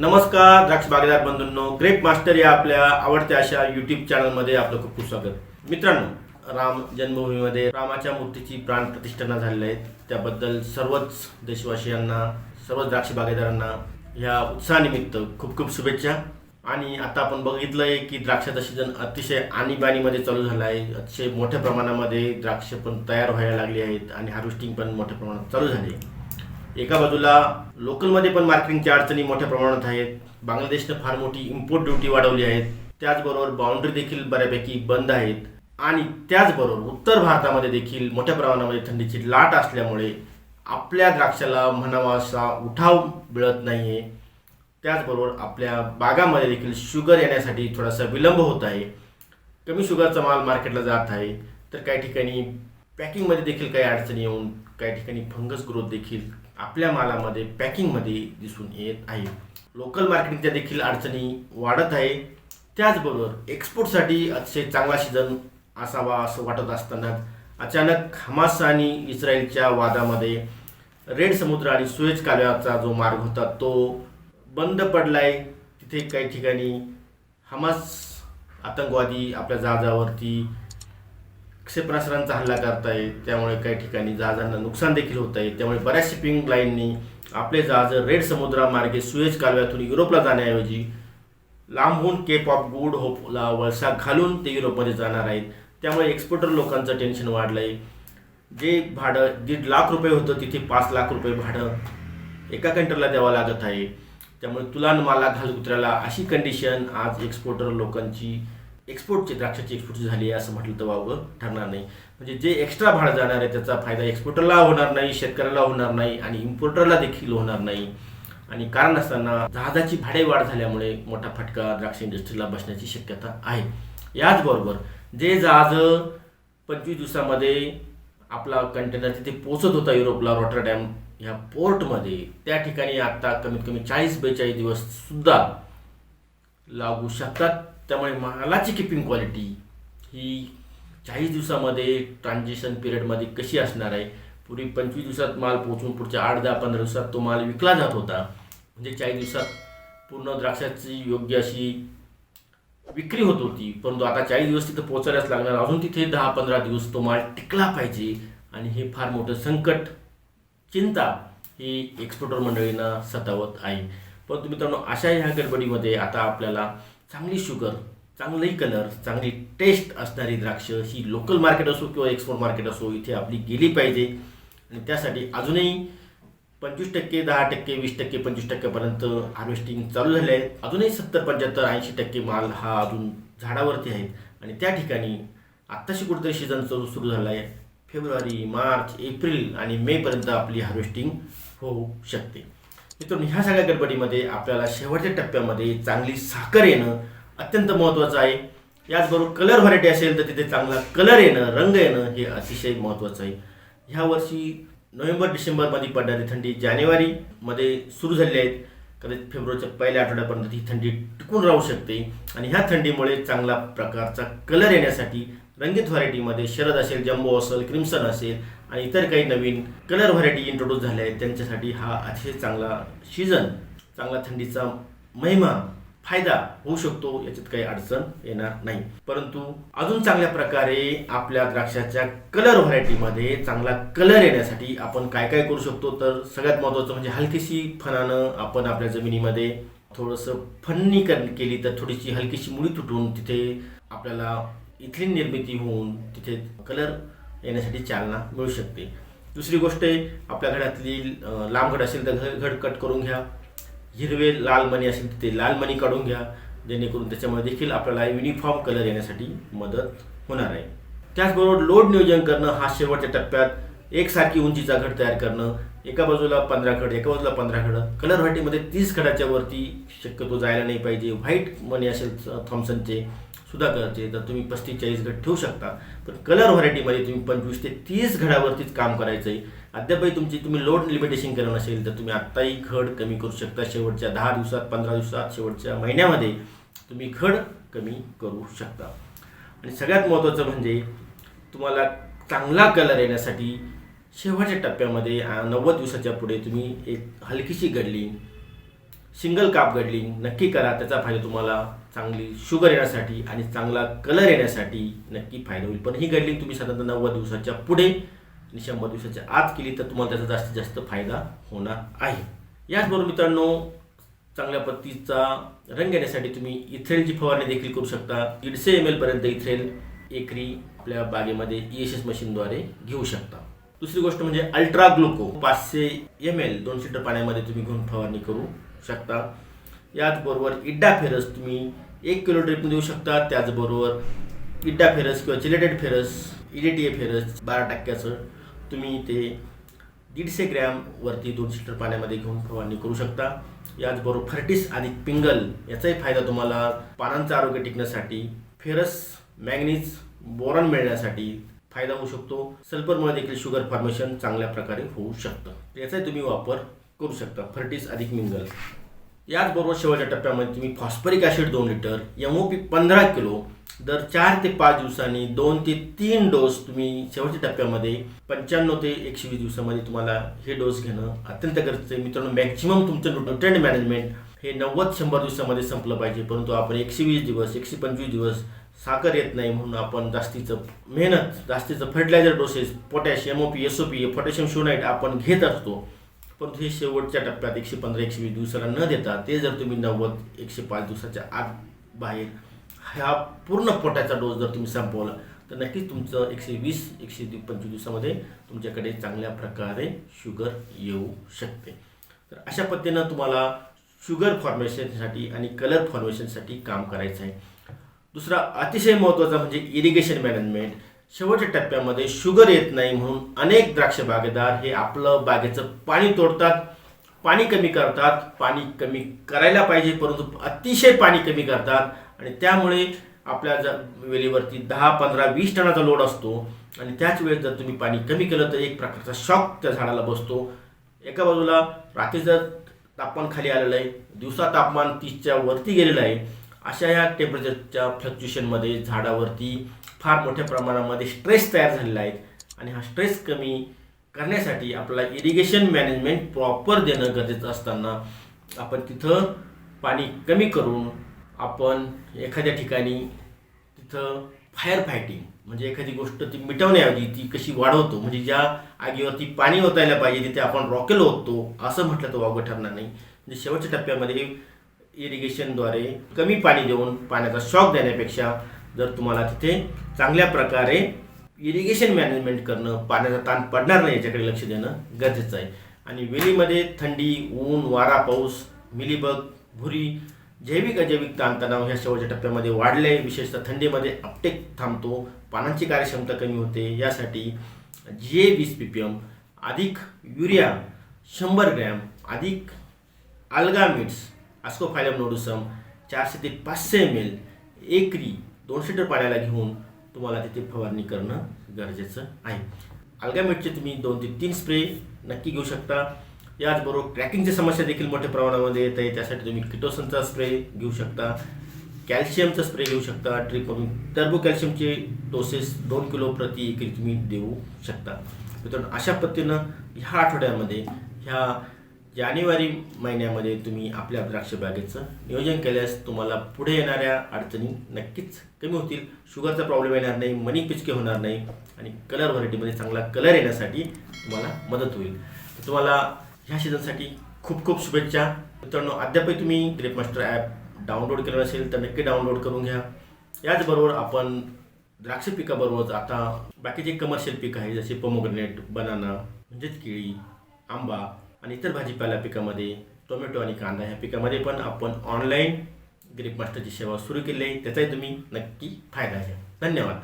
नमस्कार द्राक्ष बागेदार बंधूंनो. Grep master या आपल्या आवडत्या अशा यूट्यूब चॅनलमध्ये आपलं खूप खूप स्वागत. मित्रांनो राम जन्मभूमीमध्ये रामाच्या मूर्तीची प्राण प्रतिष्ठाना झालेली आहेत त्याबद्दल सर्वच देशवासियांना सर्वच द्राक्ष बागेदारांना ह्या उत्साहानिमित्त खूप खूप शुभेच्छा. आणि आता आपण बघितलंय की द्राक्षाचा सीझन अतिशय आणीबाणीमध्ये चालू झाला आहे. अतिशय मोठ्या प्रमाणामध्ये द्राक्ष पण तयार व्हायला लागली आहेत आणि हार्वेस्टिंग पण मोठ्या प्रमाणात चालू झाली आहे. एका बाजूला लोकलमध्ये पण मार्केटिंगच्या अडचणी मोठ्या प्रमाणात आहेत. बांगलादेशनं फार मोठी इम्पोर्ट ड्युटी वाढवली आहे. त्याचबरोबर बाउंड्री देखील बऱ्यापैकी बंद आहेत. आणि त्याचबरोबर उत्तर भारतामध्ये देखील मोठ्या प्रमाणामध्ये थंडीची लाट असल्यामुळे आपल्या द्राक्षाला म्हणावा असा उठाव मिळत नाही आहे त्याचबरोबर आपल्या बागामध्ये देखील शुगर येण्यासाठी थोडासा विलंब होत आहे. कमी शुगरचा माल मार्केटला जात आहे. तर काही ठिकाणी पॅकिंगमध्ये देखील काही अडचणी येऊन काही ठिकाणी फंगस ग्रोथ देखील आपल्या मालामध्ये पॅकिंगमध्ये दिसून येत आहे. लोकल मार्केटिंगच्या देखील अडचणी वाढत आहे. त्याचबरोबर एक्सपोर्टसाठी अतिशय चांगला सीझन असावा असं वाटत असताना अचानक हमास आणि इस्रायलच्या वादामध्ये रेड समुद्र आणि सुएज कालव्याचा जो मार्ग होता तो बंद पडलाय. तिथे काही ठिकाणी हमास आतंकवादी आपल्या जहाजावरती क्षेपणास्त्रांचा हल्ला करतायत त्यामुळे काही ठिकाणी जहाजांना नुकसान देखील होत आहे त्यामुळे बऱ्याच शिपिंग लाईननी आपले जहाज रेड समुद्रामार्गे सुएज कालव्यातून युरोपला जाण्याऐवजी लांबहून केप ऑफ गुड होपला वळसा घालून ते युरोपमध्ये जाणार आहेत. त्यामुळे एक्सपोर्टर लोकांचं टेन्शन वाढलं आहे जे भाडं दीड लाख रुपये होतं तिथे पाच लाख रुपये भाडं एका कंट्रीला द्यावं लागत आहे. त्यामुळे तुलान माला घाल अशी कंडिशन आज एक्सपोर्टर लोकांची एक्सपोर्टची द्राक्षाची एक्सपोर्टची झाली आहे असं म्हटलं तर वावं ठरणार नाही. म्हणजे जे एक्स्ट्रा भाडं जाणार आहे त्याचा फायदा एक्सपोर्टरला होणार नाही शेतकऱ्याला होणार नाही आणि इम्पोर्टरला देखील होणार नाही. आणि कारण असताना जहाजाची भाडे वाढ झाल्यामुळे मोठा फटका द्राक्ष इंडस्ट्रीला बसण्याची शक्यता आहे. याचबरोबर जे जहाज पंचवीस दिवसामध्ये आपला कंटेनर तिथे पोचत होता युरोपला रॉटरडॅम ह्या पोर्टमध्ये त्या ठिकाणी आता कमीत कमी चाळीस बेचाळीस दिवस सुद्धा लागू शकतात. त्यामुळे मालाची किपिंग क्वालिटी ही चाळीस दिवसामध्ये ट्रान्झेक्शन पिरियडमध्ये कशी असणार आहे? पूर्वी पंचवीस दिवसात माल पोचून पुढच्या आठ दहा पंधरा दिवसात तो माल विकला जात होता. म्हणजे चाळीस दिवसात पूर्ण द्राक्षाची योग्य अशी विक्री होत होती. परंतु आता चाळीस दिवस तिथं पोचायलाच लागणार. अजून तिथे दहा पंधरा दिवस तो माल टिकला पाहिजे. आणि हे फार मोठं संकट चिंता ही एक्सपोर्टर मंडळींना सतावत आहे. परंतु मित्रांनो अशा ह्या गडबडीमध्ये आता आपल्याला चांगली शुगर चांगली कलर चांगली टेस्ट असणारी द्राक्ष ही लोकल मार्केट असो किंवा एक्सपोर्ट मार्केट असो इथे आपली गेली पाहिजे. आणि त्यासाठी अजूनही पंचवीस टक्के दहा टक्के वीस टक्के पंचवीस टक्क्यापर्यंत हार्वेस्टिंग चालू झाले आहे. अजूनही सत्तर पंच्याहत्तर ऐंशी टक्के माल हा अजून झाडावरती आहे. आणि त्या ठिकाणी आत्ताशी कुठेतरी सीझन सुरू सुरू झाला आहे. फेब्रुवारी मार्च एप्रिल आणि मेपर्यंत आपली हार्वेस्टिंग होऊ शकते. मित्रांनो ह्या सगळ्या गडबडीमध्ये आपल्याला शेवटच्या टप्प्यामध्ये चांगली साखर येणं अत्यंत महत्त्वाचं आहे. याचबरोबर कलर व्हरायटी असेल तर तिथे चांगला कलर येणं रंग येणं हे अतिशय महत्त्वाचं आहे. ह्या वर्षी नोव्हेंबर डिसेंबरमध्ये पडणारी थंडी जानेवारीमध्ये सुरू झाली आहेत कदाचित फेब्रुवारीच्या पहिल्या आठवड्यापर्यंत ही थंडी टिकून राहू शकते. आणि ह्या थंडीमुळे चांगला प्रकारचा कलर येण्यासाठी रंगीत व्हरायटीमध्ये शरद असेल जम्बो असेल क्रिम्सन असेल आणि इतर काही नवीन कलर व्हरायटी इंट्रोड्यूस झाल्या आहेत त्यांच्यासाठी हा अतिशय चांगला सीझन चांगला थंडीचा महिमा फायदा होऊ शकतो याच्यात काही अडचण येणार नाही. परंतु अजून चांगल्या प्रकारे आपल्या द्राक्षाच्या कलर व्हरायटीमध्ये चांगला कलर येण्यासाठी आपण काय काय करू शकतो? तर सगळ्यात महत्त्वाचं म्हणजे हलकीशी फणानं आपण आपल्या जमिनीमध्ये थोडंसं फन्नी कर केली तर थोडीशी हलकीशी मुळी तुटून तिथे आपल्याला इथली निर्मिती होऊन तिथे कलर येण्यासाठी चालना मिळू शकते. दुसरी गोष्ट आहे आपल्या घरातली लांब घड असेल तर घ- घड कट करून घ्या. हिरवे लाल मणी असेल तर ते लाल मणी काढून घ्या. जेणेकरून त्याच्यामध्ये देखील आपल्याला युनिफॉर्म कलर येण्यासाठी मदत होणार आहे. त्याचबरोबर लोड नियोजन करणं हा शेवटच्या टप्प्यात एकसारखी उंचीचा घड तयार करणं एका बाजूला पंधरा खड एका बाजूला पंधरा खड कलर व्हाईटीमध्ये तीस खडाच्या वरती शक्यतो जायला नाही पाहिजे. व्हाईट मणी असेल थॉम्सनचे सुद्धा करायचे तर तुम्ही पस्तीस चाळीस गट ठेवू शकता पण कलर व्हरायटीमध्ये तुम्ही पंचवीस ते तीस घडावरतीच काम करायचं आहे अद्यापही तुमची तुम्ही लोड लिमिटेशन केलं नसेल तर तुम्ही आत्ताही घड कमी करू शकता. शेवटच्या दहा दिवसात पंधरा दिवसात शेवटच्या महिन्यामध्ये तुम्ही घड कमी करू शकता. आणि सगळ्यात महत्त्वाचं म्हणजे तुम्हाला चांगला कलर येण्यासाठी शेवटच्या टप्प्यामध्ये नव्वद दिवसाच्या पुढे तुम्ही एक हलकीशी गडली सिंगल काप गडलिंग नक्की करा. त्याचा फायदा तुम्हाला चांगली शुगर येण्यासाठी आणि चांगला कलर येण्यासाठी नक्की फायदा होईल. पण ही गडलिंग तुम्ही साधारणतः नव्वद दिवसाच्या पुढे आणि शंभर दिवसाच्या आत केली तर तुम्हाला त्याचा जास्तीत जास्त फायदा होणार आहे. याचबरोबर मित्रांनो चांगल्या पत्तीचा रंग येण्यासाठी तुम्ही इथ्रेलची फवारणी देखील करू शकता. दीडशे एम एलपर्यंत इथ्रेल एकरी आपल्या बागेमध्ये ई एस एस मशीनद्वारे घेऊ शकता. दुसरी गोष्ट म्हणजे अल्ट्रा ग्लुको पाचशे एम एल दोन लिटर पाण्यामध्ये तुम्ही घेऊन फवारणी करू शकता. याचबरोबर इड्डा फेरस तुम्ही एक किलो ड्रिपमध्ये देऊ शकता. त्याचबरोबर इड्डा फेरस किंवा चिलेटेड फेरस इडेटीए फेरस बारा टक्क्याचं तुम्ही ते दीडशे ग्रॅमवरती दोन लिटर पाण्यामध्ये घेऊन फवारणी करू शकता. याचबरोबर फर्टिस आणि पिंगल याचाही फायदा तुम्हाला पानांचं आरोग्य टिकण्यासाठी फेरस मॅग्नीज बोरॉन मिळण्यासाठी फायदा होऊ शकतो. सल्फरमुळे देखील शुगर फॉर्मेशन चांगल्या प्रकारे होऊ शकतं. याचाही तुम्ही वापर करू शकता. फर्टिस अधिक मिंगल याचबरोबर शेवटच्या टप्प्यामध्ये तुम्ही फॉस्फरिक ॲसिड दोन लिटर एम ओ पी पंधरा किलो दर चार ते पाच दिवसांनी दोन ते तीन डोस तुम्ही शेवटच्या टप्प्यामध्ये पंच्याण्णव ते एकशे वीस दिवसामध्ये तुम्हाला हे डोस घेणं अत्यंत गरजेचं आहे. मित्रांनो मॅक्झिमम तुमचं न्यूट्रंट मॅनेजमेंट हे नव्वद शंभर दिवसामध्ये संपलं पाहिजे परंतु आपण एकशे वीस दिवस एकशे पंचवीस दिवस साखर येत नाही म्हणून आपण जास्तीचं मेहनत जास्तीचं fertilizer doses potash M O P S O P potassium schoenite आपण घेत असतो. परंतु हे शेवटच्या टप्प्यात एकशे पंधरा एकशे वीस दिवसाला न देता ते जर तुम्ही नव्वद एकशे पाच दिवसाच्या आत बाहेर ह्या पूर्ण पोटाचा डोस जर तुम्ही संपवला तर नक्कीच तुमचं एकशे वीस एकशे पंचवीस दिवसामध्ये तुमच्याकडे चांगल्या प्रकारे शुगर येऊ शकते. तर अशा पद्धतीनं तुम्हाला शुगर फॉर्मेशनसाठी आणि कलर फॉर्मेशनसाठी काम करायचं आहे. दुसरा अतिशय महत्त्वाचा म्हणजे इरिगेशन मॅनेजमेंट शेवटच्या टप्प्यामध्ये शुगर येत नाही म्हणून अनेक द्राक्ष बागेदार हे आपलं बागेचं पाणी तोडतात. पाणी कमी करतात. पाणी कमी करायला पाहिजे परंतु अतिशय पाणी कमी करतात. आणि त्यामुळे आपल्या ज वेलीवरती दहा पंधरा वीस टनाचा लोड असतो. आणि त्याच वेळेस जर तुम्ही पाणी कमी केलं तर एक प्रकारचा शॉक त्या झाडाला बसतो. एका बाजूला रात्रीचं तापमान खाली आलेलं आहे. दिवसा तापमान तीसच्या वरती गेलेलं आहे. अशा या टेम्परेचरच्या फ्लक्च्युएशनमध्ये झाडावरती फार मोठ्या प्रमाणामध्ये स्ट्रेस तयार झालेला आहे. आणि हा स्ट्रेस कमी करण्यासाठी आपल्याला इरिगेशन मॅनेजमेंट प्रॉपर देणं गरजेचं असताना आपण तिथं पाणी कमी करून आपण एखाद्या ठिकाणी तिथं फायर फायटिंग म्हणजे एखादी गोष्ट ती मिटवण्याऐवजी ती कशी वाढवतो म्हणजे ज्या आगीवरती पाणी ओतायला पाहिजे तिथे आपण रॉकेल ओततो असं म्हटलं तर वागं ठरणार नाही. म्हणजे शेवटच्या टप्प्यामध्ये इरिगेशनद्वारे कमी पाणी देऊन पाण्याचा शॉक देण्यापेक्षा जर तुम्हाला तिथे चांगल्या प्रकारे इरिगेशन मॅनेजमेंट करणं पाण्याचा ताण पडणार नाही याच्याकडे लक्ष देणं गरजेचं आहे. आणि वेलीमध्ये थंडी ऊन वारा पाऊस मिलीबग भुरी जैविक अजैविक ताणतणाव ह्या शेवटच्या टप्प्यामध्ये वाढले. विशेषतः थंडीमध्ये अपटेक थांबतो. पानांची कार्यक्षमता कमी होते. यासाठी जी ए वीस पी पी एम अधिक युरिया शंभर ग्रॅम अधिक अल्गामिट्स आस्कोफायलम नोडुसम चारशे ते पाचशे एम एल एकरी दोनशे लिटर पाण्याला घेऊन तुम्हाला तिथे फवारणी करणं गरजेचं आहे. अल्गामेटचे तुम्ही दोन ते तीन स्प्रे नक्की घेऊ शकता. याचबरोबर क्रॅकिंगची समस्या देखील मोठ्या प्रमाणामध्ये येत आहे. त्यासाठी तुम्ही किटोसनचा स्प्रे घेऊ शकता. कॅल्शियमचा स्प्रे घेऊ शकता. ट्रिपम करून टर्बो कॅल्शियमचे डोसेस दोन किलो प्रति एकरी तुम्ही देऊ शकता. मित्रांनो अशा पद्धतीनं ह्या आठवड्यामध्ये ह्या जानेवारी महिन्यामध्ये तुम्ही आपल्या द्राक्ष बागेचं नियोजन केल्यास तुम्हाला पुढे येणाऱ्या अडचणी नक्कीच कमी होतील. शुगरचा प्रॉब्लेम येणार नाही मनी पिचके होणार नाही आणि कलर व्हरायटीमध्ये चांगला कलर येण्यासाठी तुम्हाला मदत होईल. तर तुम्हाला ह्या सीझनसाठी खूप खूप शुभेच्छा. मित्रांनो अद्यापही तुम्ही ग्रेपमास्टर ॲप डाउनलोड केलं नसेल तर नक्की डाउनलोड करून घ्या. याचबरोबर आपण द्राक्ष पिकाबरोबरच आता बाकीचे कमर्शियल पीक आहे जसे पोमोग्रेनेट बनाना म्हणजेच केळी आंबा आणि इतर भाजीपाला पिकामध्ये टोमॅटो आणि कांदा ह्या पिकामध्ये पण आपण ऑनलाईन ग्रीप मास्टरची सेवा सुरू केली आहे. त्याचाही तुम्ही नक्की फायदा घ्या. धन्यवाद.